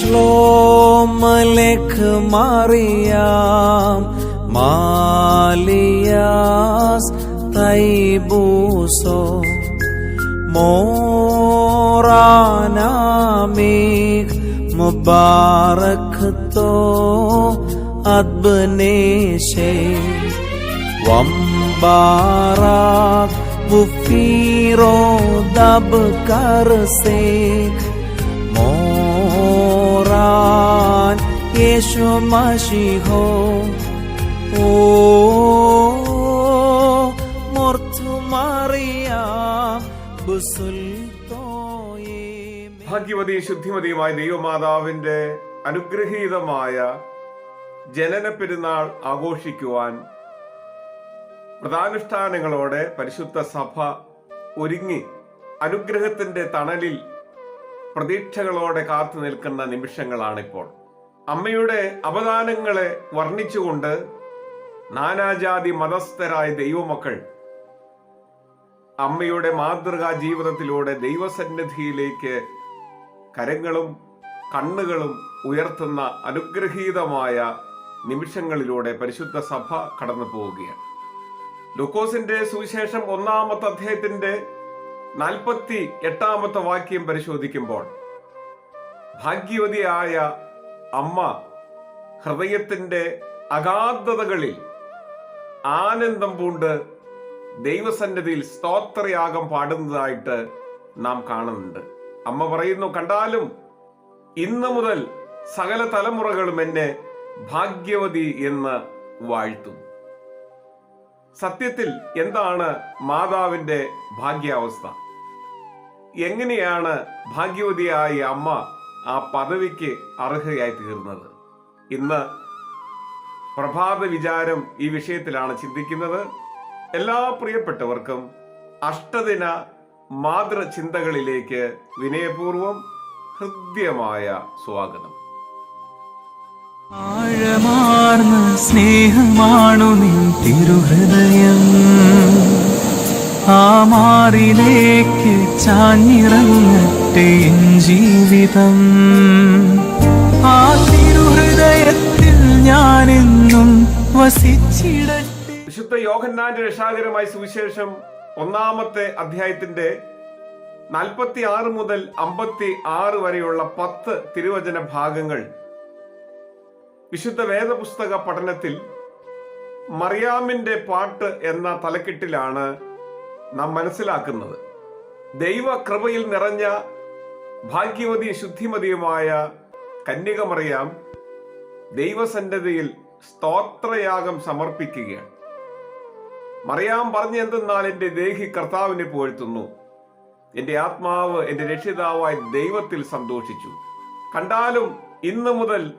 श्लोम लेख मारियाम मालियास तैबूसो मोरानामिक मुबारक तो अदबने से वम्बारा बुफीरो दब कर से മോറാൻ യേശു മഷിഹോ. ഓ ഭാഗ്യവതി ശുദ്ധിമതിയുമായ ദൈവമാതാവിന്റെ അനുഗ്രഹീതമായ ജനന പെരുന്നാൾ ആഘോഷിക്കുവാൻ വ്രതാനുഷ്ഠാനങ്ങളോടെ പരിശുദ്ധ സഭ ഒരുങ്ങി. അനുഗ്രഹത്തിന്റെ തണലിൽ പ്രതീക്ഷകളോടെ കാത്തു നിൽക്കുന്ന നിമിഷങ്ങളാണിപ്പോൾ. അമ്മയുടെ അവദാനങ്ങളെ വർണിച്ചുകൊണ്ട് നാനാജാതി മതസ്ഥരായ ദൈവമക്കൾ അമ്മയുടെ മാതൃകാ ജീവിതത്തിലൂടെ ദൈവസന്നിധിയിലേക്ക് കരങ്ങളും കണ്ണുകളും ഉയർത്തുന്ന അനുഗ്രഹീതമായ നിമിഷങ്ങളിലൂടെ പരിശുദ്ധ സഭ കടന്നു പോവുകയാണ് ലൂക്കോസിന്റെ സുവിശേഷം ഒന്നാമത്തെ അധ്യായത്തിന്റെ നാൽപ്പത്തി എട്ടാമത്തെ വാക്യം പരിശോധിക്കുമ്പോൾ ഭാഗ്യവതിയായ അമ്മ ഹൃദയത്തിന്റെ അഗാധതകളിൽ ആനന്ദം പൂണ്ട് ദൈവസന്നിധിയിൽ സ്തോത്രയാഗം പാടുന്നതായിട്ട് നാം കാണുന്നുണ്ട്. അമ്മ പറയുന്നു കണ്ടാലും ഇന്ന് മുതൽ സകല തലമുറകളും എന്നെ ഭാഗ്യവതി എന്ന് വാഴ്ത്തും. സത്യത്തിൽ എന്താണ് മാതാവിന്റെ ഭാഗ്യാവസ്ഥ? എങ്ങനെയാണ് ഭാഗ്യവതിയായ അമ്മ ആ പദവിക്ക് അർഹയായി തീർന്നത്? ഇന്ന് പ്രഭാത വിചാരം ഈ വിഷയത്തിലാണ് ചിന്തിക്കുന്നത്. എല്ലാ പ്രിയപ്പെട്ടവർക്കും അഷ്ടദിന മാതൃചിന്തകളിലേക്ക് വിനയപൂർവം ഹൃദ്യമായ സ്വാഗതം. ആഴമാർന്ന സ്നേഹമാണു നിൻ തിരുഹൃദയം. ആ മാറിലേക്ക് ചാഞ്ഞിറങ്ങട്ടെ ജീവിതം. ആ തിരുഹൃദയത്തിൽ ഞാനെന്നും വസിച്ചിടട്ടെ. വിശുദ്ധ യോഹന്നാന്റെ രക്ഷാകരമായ സുവിശേഷം ഒന്നാമത്തെ അധ്യായത്തിന്റെ നാൽപ്പത്തി ആറ് മുതൽ അമ്പത്തി ആറ് വരെയുള്ള പത്ത് തിരുവചന ഭാഗങ്ങൾ വിശുദ്ധ വേദപുസ്തക പഠനത്തിൽ മറിയാമിന്റെ പാട്ട് എന്ന തലക്കെട്ടിലാണ് നാം മനസ്സിലാക്കുന്നത്. ദൈവകൃപയിൽ നിറഞ്ഞ ഭാഗ്യവതി ശുദ്ധിമതിയുമായ കന്യക മറിയാം ദൈവസന്നദ്ധയിൽ സ്തോത്രയാഗം സമർപ്പിക്കുകയാണ്. മറിയാം പറഞ്ഞെന്തെന്നാൽ എന്റെ ദേഹി കർത്താവിനെ പുകഴ്ത്തുന്നു. എന്റെ ആത്മാവ് എന്റെ രക്ഷിതാവായ ദൈവത്തിൽ സന്തോഷിച്ചു. കണ്ടാലും ഇന്നു മുതൽ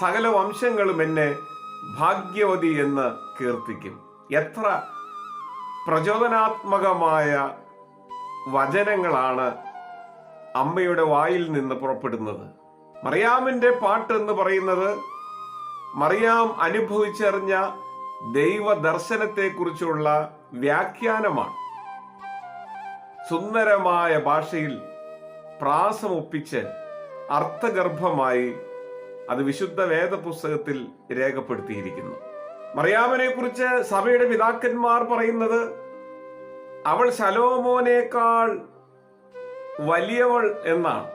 സകല വംശങ്ങളും എന്നെ ഭാഗ്യവതി എന്ന് കീർത്തിക്കും. എത്ര പ്രചോദനാത്മകമായ വചനങ്ങളാണ് അമ്മയുടെ വായിൽ നിന്ന് പുറപ്പെടുന്നത്. മറിയാമിന്റെ പാട്ട് എന്ന് പറയുന്നത് മറിയാം അനുഭവിച്ചറിഞ്ഞ ദൈവദർശനത്തെക്കുറിച്ചുള്ള വ്യാഖ്യാനമാണ്. സുന്ദരമായ ഭാഷയിൽ പ്രാസമൊപ്പിച്ച് അർത്ഥഗർഭമായി അത് വിശുദ്ധ വേദപുസ്തകത്തിൽ രേഖപ്പെടുത്തിയിരിക്കുന്നു. മറിയാമനെ കുറിച്ച് സഭയുടെ പിതാക്കന്മാർ പറയുന്നത് അവൾ ശലോമോനേക്കാൾ വലിയവൾ എന്നാണ്.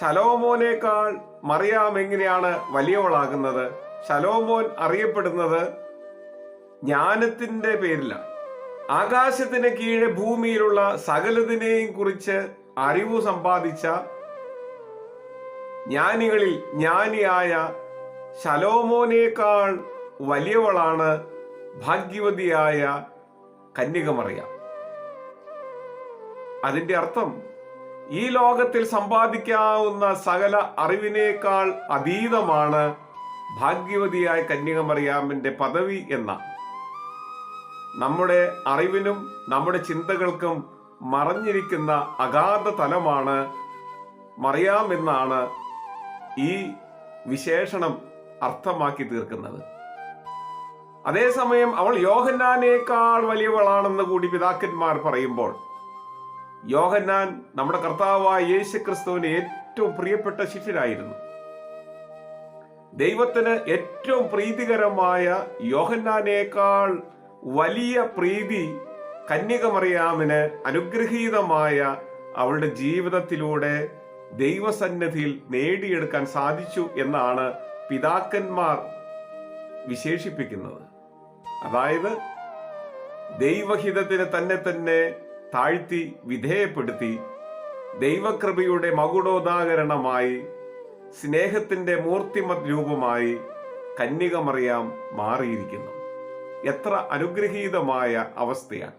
ശലോമോനേക്കാൾ മറിയാം എങ്ങനെയാണ് വലിയവളാകുന്നത്? ശലോമോൻ അറിയപ്പെടുന്നത് ജ്ഞാനത്തിന്റെ പേരിലാണ്. ആകാശത്തിന് കീഴെ ഭൂമിയിലുള്ള സകലതിനെയും കുറിച്ച് അറിവ് സമ്പാദിച്ച ജ്ഞാനികളിൽ ജ്ഞാനിയായ ശലോമോനേക്കാൾ വലിയവളാണ് ഭാഗ്യവതിയായ കന്യകമറിയ. അതിന്റെ അർത്ഥം ഈ ലോകത്തിൽ സമ്പാദിക്കാവുന്ന സകല അറിവിനേക്കാൾ അതീതമാണ് ഭാഗ്യവതിയായ കന്യകമറിയാമിന്റെ പദവി എന്ന. നമ്മുടെ അറിവിനും നമ്മുടെ ചിന്തകൾക്കും മറഞ്ഞിരിക്കുന്ന അഗാധ തലമാണ് മറിയാം എന്നാണ് ഈ വിശേഷണം അർത്ഥമാക്കി തീർക്കുന്നത്. അതേസമയം അവൾ യോഹന്നാനേക്കാൾ വലിയവളാണെന്ന് കൂടി പിതാക്കന്മാർ പറയുമ്പോൾ യോഹന്നാൻ നമ്മുടെ കർത്താവായ യേശു ക്രിസ്തുവിന് ഏറ്റവും പ്രിയപ്പെട്ട ശിഷ്യരായിരുന്നു ദൈവത്തിന് ഏറ്റവും പ്രീതികരമായ യോഹന്നാനേക്കാൾ വലിയ പ്രീതി കന്യകമറിയാമിന് അനുഗ്രഹീതമായ അവളുടെ ജീവിതത്തിലൂടെ ദൈവസന്നിധിയിൽ നേടിയെടുക്കാൻ സാധിച്ചു എന്നാണ് പിതാക്കന്മാർ വിശേഷിപ്പിക്കുന്നത്. അതായത് ദൈവഹിതത്തിന് തന്നെ തന്നെ താഴ്ത്തി വിധേയപ്പെടുത്തി ദൈവകൃപയുടെ മകുടോദാഹരണമായി സ്നേഹത്തിന്റെ മൂർത്തിമത് രൂപമായി കന്യകമറിയാം മാറിയിരിക്കുന്നു. എത്ര അനുഗ്രഹീതമായ അവസ്ഥയാണ്.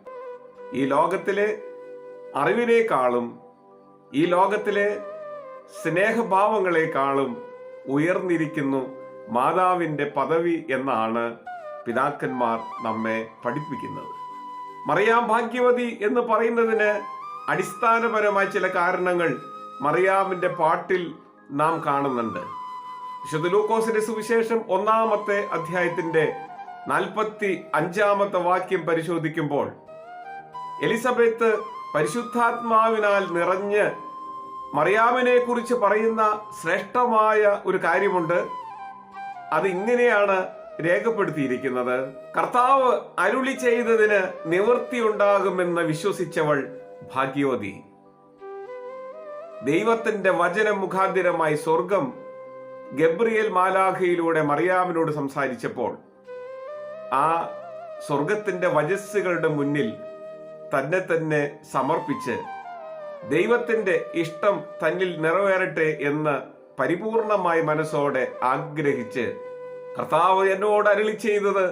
ഈ ലോകത്തിലെ അറിവിനേക്കാളും ഈ ലോകത്തിലെ സ്നേഹഭാവങ്ങളെക്കാളും ഉയർന്നിരിക്കുന്നു മാതാവിന്റെ പദവി എന്നാണ് പിതാക്കന്മാർ നമ്മെ പഠിപ്പിക്കുന്നത്. മറിയാം ഭാഗ്യവതി എന്ന് പറയുന്നതിന് അടിസ്ഥാനപരമായ ചില കാരണങ്ങൾ മറിയാമിന്റെ പാട്ടിൽ നാം കാണുന്നുണ്ട്. വിശുദ്ധ ലൂക്കോസിന്റെ സുവിശേഷം ഒന്നാമത്തെ അധ്യായത്തിന്റെ നാൽപ്പത്തി അഞ്ചാമത്തെ വാക്യം പരിശോധിക്കുമ്പോൾ എലിസബത്ത് പരിശുദ്ധാത്മാവിനാൽ നിറഞ്ഞ് മറിയാമിനെ കുറിച്ച് പറയുന്ന ശ്രേഷ്ഠമായ ഒരു കാര്യമുണ്ട്. അത് ഇങ്ങനെയാണ് രേഖപ്പെടുത്തിയിരിക്കുന്നത്. കർത്താവ് അരുളി ചെയ്തതിന് നിവൃത്തിയുണ്ടാകുമെന്ന് വിശ്വസിച്ചവൾ ഭാഗ്യവതി ദൈവത്തിന്റെ വചനം മുഖാന്തിരമായി സ്വർഗം ഗബ്രിയേൽ മാലാഖയിലൂടെ മറിയാമിനോട് സംസാരിച്ചപ്പോൾ ആ സ്വർഗത്തിന്റെ വജസ്സുകളുടെ മുന്നിൽ തന്നെ തന്നെ സമർപ്പിച്ച് ദൈവത്തിന്റെ ഇഷ്ടം തന്നിൽ നിറവേറട്ടെ എന്ന് പരിപൂർണമായ മനസ്സോടെ ആഗ്രഹിച്ച് കർത്താവ് എന്നോട് അരളി ചെയ്തത്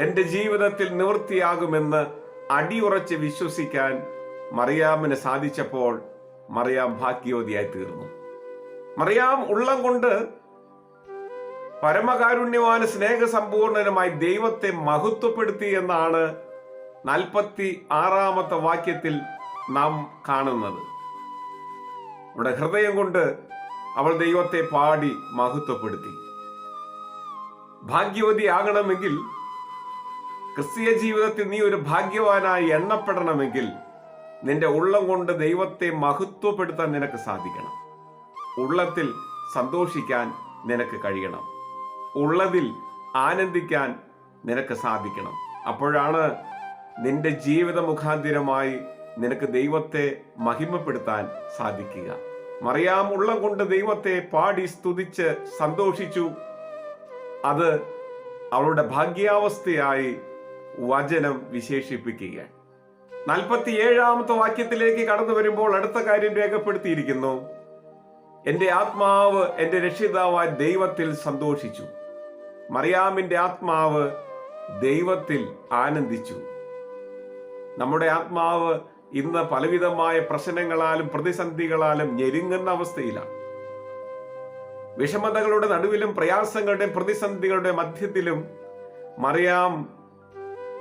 എന്റെ ജീവിതത്തിൽ നിവൃത്തിയാകുമെന്ന് അടിയുറച്ച് വിശ്വസിക്കാൻ മറിയാമിന് സാധിച്ചപ്പോൾ മറിയാം ഭാഗ്യവതിയായി തീർന്നു. മറിയാം ഉള്ളം കൊണ്ട് പരമകാരുണ്യവാന സ്നേഹസമ്പൂർണനുമായി ദൈവത്തെ മഹത്വപ്പെടുത്തി എന്നാണ് നാൽപ്പത്തി ആറാമത്തെ വാക്യത്തിൽ നാം കാണുന്നത്. ഇവിടെ ഹൃദയം കൊണ്ട് അവൾ ദൈവത്തെ പാടി മഹത്വപ്പെടുത്തി. ഭാഗ്യവതി ആകണമെങ്കിൽ ക്രിസ്തീയ ജീവിതത്തിൽ നീ ഒരു ഭാഗ്യവാനായി എണ്ണപ്പെടണമെങ്കിൽ നിന്റെ ഉള്ളം കൊണ്ട് ദൈവത്തെ മഹത്വപ്പെടുത്താൻ നിനക്ക് സാധിക്കണം. ഉള്ളത്തിൽ സന്തോഷിക്കാൻ നിനക്ക് കഴിയണം. ഉള്ളതിൽ ആനന്ദിക്കാൻ നിനക്ക് സാധിക്കണം. അപ്പോഴാണ് നിന്റെ ജീവിത മുഖാന്തിരമായി നിനക്ക് ദൈവത്തെ മഹിമപ്പെടുത്താൻ സാധിക്കുക. മറിയാം ഉള്ളം കൊണ്ട് ദൈവത്തെ പാടി സ്തുതിച്ച് സന്തോഷിച്ചു. അത് അവളുടെ ഭാഗ്യാവസ്ഥയായി വചനം വിശേഷിപ്പിക്കുക. നാൽപ്പത്തി ഏഴാമത്തെ വാക്യത്തിലേക്ക് കടന്നു വരുമ്പോൾ അടുത്ത കാര്യം രേഖപ്പെടുത്തിയിരിക്കുന്നു. എന്റെ ആത്മാവ് എന്റെ രക്ഷിതാവായ ദൈവത്തിൽ സന്തോഷിച്ചു. മറിയാമിന്റെ ആത്മാവ് ദൈവത്തിൽ ആനന്ദിച്ചു. നമ്മുടെ ആത്മാവ് ഇന്ന് പലവിധമായ പ്രശ്നങ്ങളാലും പ്രതിസന്ധികളാലും ഞെരുങ്ങുന്ന അവസ്ഥയിലാണ്. വിഷമതകളുടെ നടുവിലും പ്രയാസങ്ങളുടെ പ്രതിസന്ധികളുടെ മധ്യത്തിലും മറിയാം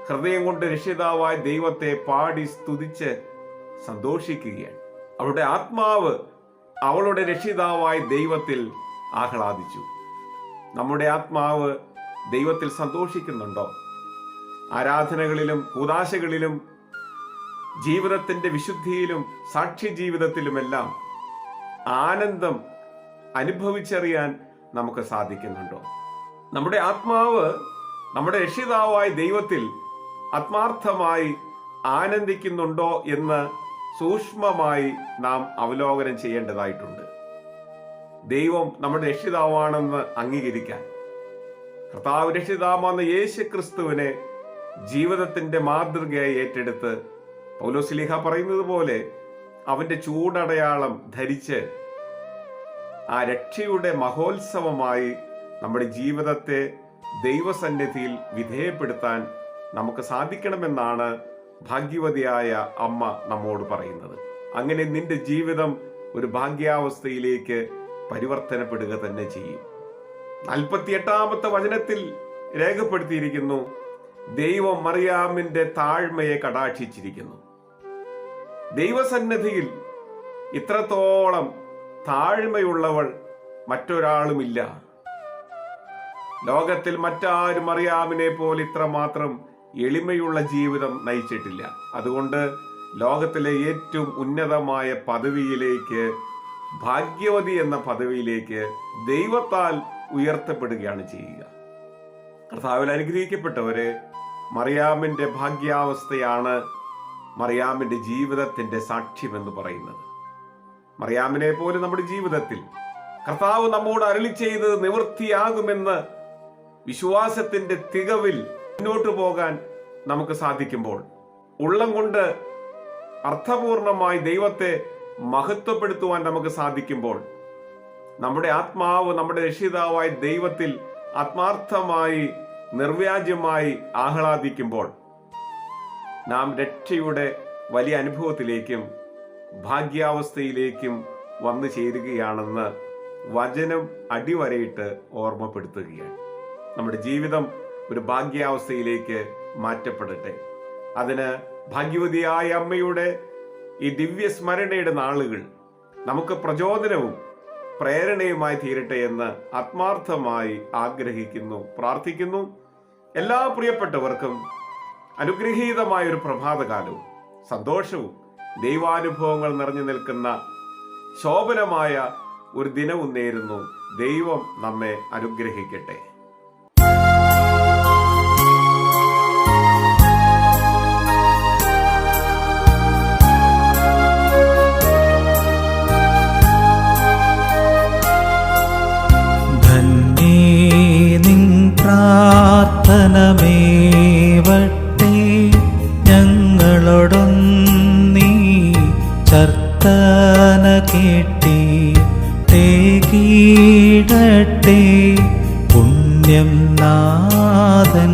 ഹൃദയം കൊണ്ട് രക്ഷിതാവായ ദൈവത്തെ പാടി സ്തുതിച്ച് സന്തോഷിക്കുകയാണ്. അവളുടെ ആത്മാവ് അവളുടെ രക്ഷിതാവായ ദൈവത്തിൽ ആഹ്ലാദിച്ചു. നമ്മുടെ ആത്മാവ് ദൈവത്തിൽ സന്തോഷിക്കുന്നുണ്ടോ? ആരാധനകളിലും കൂതാശകളിലും ജീവിതത്തിന്റെ വിശുദ്ധിയിലും സാക്ഷി ജീവിതത്തിലുമെല്ലാം ആനന്ദം അനുഭവിച്ചറിയാൻ നമുക്ക് സാധിക്കുന്നുണ്ടോ? നമ്മുടെ ആത്മാവ് നമ്മുടെ രക്ഷിതാവായ ദൈവത്തിൽ ആത്മാർത്ഥമായി ആനന്ദിക്കുന്നുണ്ടോ എന്ന് സൂക്ഷ്മമായി നാം അവലോകനം ചെയ്യേണ്ടതായിട്ടുണ്ട്. ദൈവം നമ്മുടെ രക്ഷിതാവാണെന്ന് അംഗീകരിക്കാൻ. കർത്താവ് രക്ഷിതാവുന്ന യേശു ക്രിസ്തുവിനെ ജീവിതത്തിന്റെ മാതൃകയായി ഏറ്റെടുത്ത് പൗലോസ്ലിഹ പറയുന്നത് പോലെ അവന്റെ ചൂടടയാളം ധരിച്ച് ആ രക്ഷയുടെ മഹോത്സവമായി നമ്മുടെ ജീവിതത്തെ ദൈവസന്നിധിയിൽ വിധേയപ്പെടുത്താൻ നമുക്ക് സാധിക്കണമെന്നാണ് ഭാഗ്യവതിയായ അമ്മ നമ്മോട് പറയുന്നത്. അങ്ങനെ നിന്റെ ജീവിതം ഒരു ഭാഗ്യാവസ്ഥയിലേക്ക് പരിവർത്തനപ്പെടുക തന്നെ ചെയ്യും. നാൽപ്പത്തിയെട്ടാമത്തെ വചനത്തിൽ രേഖപ്പെടുത്തിയിരിക്കുന്നു ദൈവം മറിയാമിന്റെ താഴ്മയെ കടാക്ഷിച്ചിരിക്കുന്നു. ദൈവസന്നിധിയിൽ ഇത്രത്തോളം താഴ്മയുള്ളവൾ മറ്റൊരാളുമില്ല. ലോകത്തിൽ മറ്റാരും അറിയാമിനെ പോലെ ഇത്രമാത്രം എളിമയുള്ള ജീവിതം നയിച്ചിട്ടില്ല. അതുകൊണ്ട് ലോകത്തിലെ ഏറ്റവും ഉന്നതമായ പദവിയിലേക്ക് ഭാഗ്യവതി എന്ന പദവിയിലേക്ക് ദൈവത്താൽ ഉയർത്തപ്പെടുകയാണ് ചെയ്യുക. കർത്താവിൽ അനുഗ്രഹിക്കപ്പെട്ടവരെ മറിയാമിന്റെ ഭാഗ്യാവസ്ഥയാണ് മറിയാമിന്റെ ജീവിതത്തിന്റെ സാക്ഷ്യമെന്ന് പറയുന്നത്. മറിയാമിനെ പോലെ നമ്മുടെ ജീവിതത്തിൽ കർത്താവ് നമ്മോട് അരളി ചെയ്തത് നിവൃത്തിയാകുമെന്ന് വിശ്വാസത്തിന്റെ തികവിൽ മുന്നോട്ട് പോകാൻ നമുക്ക് സാധിക്കുമ്പോൾ ഉള്ളം കൊണ്ട് അർത്ഥപൂർണമായി ദൈവത്തെ മഹത്വപ്പെടുത്തുവാൻ നമുക്ക് സാധിക്കുമ്പോൾ നമ്മുടെ ആത്മാവ് നമ്മുടെ രക്ഷിതാവായ ദൈവത്തിൽ ആത്മാർത്ഥമായി നിർവ്യാജ്യമായി ആഹ്ലാദിക്കുമ്പോൾ നാം രക്ഷയുടെ വലിയ അനുഭവത്തിലേക്കും ഭാഗ്യാവസ്ഥയിലേക്കും വന്നു ചേരുകയാണെന്ന് വചനം അടിവരയിട്ട് ഓർമ്മപ്പെടുത്തുകയാണ്. നമ്മുടെ ജീവിതം ഒരു ഭാഗ്യാവസ്ഥയിലേക്ക് മാറ്റപ്പെടട്ടെ. അതിന് ഭാഗ്യവതിയായ അമ്മയുടെ ഈ ദിവ്യ സ്മരണയുടെ നാളുകൾ നമുക്ക് പ്രചോദനവും പ്രേരണയുമായി തീരട്ടെ എന്ന് ആത്മാർത്ഥമായി ആഗ്രഹിക്കുന്നു പ്രാർത്ഥിക്കുന്നു. എല്ലാ പ്രിയപ്പെട്ടവർക്കും അനുഗ്രഹീതമായ ഒരു പ്രഭാതകാലവും സന്തോഷവും ദൈവാനുഭവങ്ങൾ നിറഞ്ഞു നിൽക്കുന്ന ശോഭനമായ ഒരു ദിനവും നേരുന്നു. ദൈവം നമ്മെ അനുഗ്രഹിക്കട്ടെ. കേട്ടി തേകീടട്ടെ പുണ്യം നാഥൻ